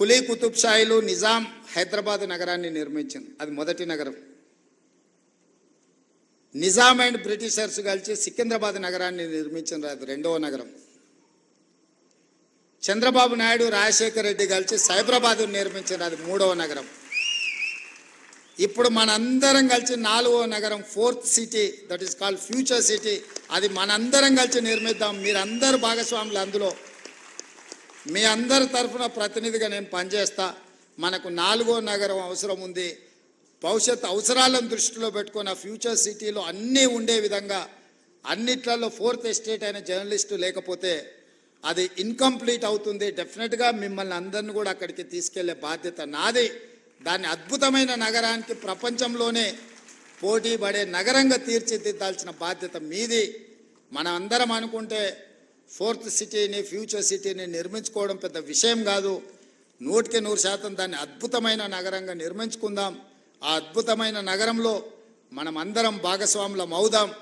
కులీ కుతుబ్ షాయిలు నిజాం హైదరాబాద్ నగరాన్ని నిర్మించింది. అది మొదటి నగరం. నిజాం అండ్ బ్రిటిషర్స్ కలిసి సికింద్రాబాద్ నగరాన్ని నిర్మించిన అది రెండవ నగరం. చంద్రబాబు నాయుడు రాజశేఖర రెడ్డి కలిసి సైబరాబాద్ నిర్మించిన అది మూడవ నగరం. ఇప్పుడు మనందరం కలిసి నాలుగో నగరం fourth city that is called future city. అది మనందరం కలిసి నిర్మిద్దాం. మీరందరూ భాగస్వాములు అందులో. మీ అందరి తరఫున ప్రతినిధిగా నేను పనిచేస్తా. మనకు నాలుగో నగరం అవసరం ఉంది. భవిష్యత్ అవసరాలను దృష్టిలో పెట్టుకున్న ఫ్యూచర్ సిటీలో అన్నీ ఉండే విధంగా అన్నిట్లలో ఫోర్త్ ఎస్టేట్ అయిన జర్నలిస్టు లేకపోతే అది ఇన్కంప్లీట్ అవుతుంది. డెఫినెట్గా మిమ్మల్ని అందరిని కూడా అక్కడికి తీసుకెళ్ళే బాధ్యత నాది. దాన్ని అద్భుతమైన నగరానికి ప్రపంచంలోనే పోటీ పడే నగరంగా తీర్చిదిద్దాల్సిన బాధ్యత మీది. మనం అందరం అనుకుంటే ఫోర్త్ సిటీని ఫ్యూచర్ సిటీని నిర్మించుకోవడం పెద్ద విషయం కాదు. నూటికి నూరు శాతం దాన్ని అద్భుతమైన నగరంగా నిర్మించుకుందాం. ఆ అద్భుతమైన నగరంలో మనం అందరం భాగస్వాములం అవుదాం.